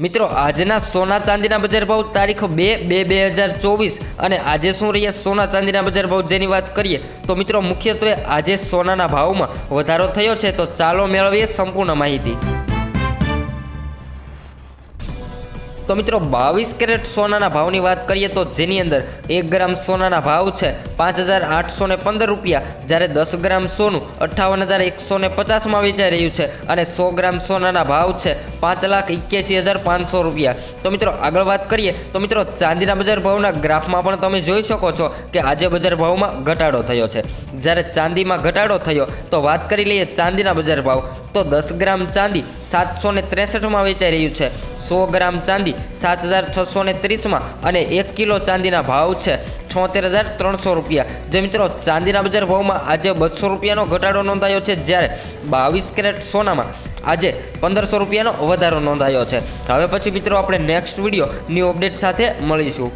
મિત્રો, આજના સોના ચાંદીના બજાર ભાવ તારીખ બે બે બે હજાર ચોવીસ અને આજે શું રહ્યા સોના ચાંદીના બજાર ભાવ જેની વાત કરીએ, તો મિત્રો, મુખ્યત્વે આજે સોનાના ભાવમાં વધારો થયો છે, તો ચાલો મેળવીએ સંપૂર્ણ માહિતી. તો મિત્રો બાવીસ કેરેટ સોનાના ભાવની વાત કરીએ તો જેની અંદર એક ગ્રામ સોનાના ભાવ છે પાંચ હજાર આઠસો પંદર રૂપિયા, જ્યારે દસ ગ્રામ સોનું અઠ્ઠાવન હજાર એકસો ને પચાસમાં વેચાઈ રહ્યું છે અને સો ગ્રામ સોનાના ભાવ છે પાંચ લાખ એક્યાસી હજાર પાંચસો રૂપિયા. તો મિત્રો આગળ વાત કરીએ, તો મિત્રો ચાંદીના બજાર ભાવના ગ્રાફમાં પણ તમે જોઈ શકો છો કે આજે બજાર ભાવમાં ઘટાડો થયો છે. જ્યારે ચાંદીમાં ઘટાડો થયો, તો વાત કરી લઈએ ચાંદીના બજાર ભાવ. તો દસ ગ્રામ ચાંદી સાતસો ને ત્રેસઠમાં વેચાઈ રહ્યું છે. સો ગ્રામ ચાંદી સાત હજાર છસો ને ત્રીસમાં અને એક કિલો ચાંદીના ભાવ છે છોતેર હજાર ત્રણસો રૂપિયા. જે મિત્રો, ચાંદીના બજાર ભાવમાં આજે બસો રૂપિયાનો ઘટાડો નોંધાયો છે, જ્યારે બાવીસ કેરેટ સોનામાં આજે પંદરસો રૂપિયાનો વધારો નોંધાયો છે. હવે પછી મિત્રો, આપણે નેક્સ્ટ વીડિયો ન્યૂ અપડેટ સાથે મળીશું.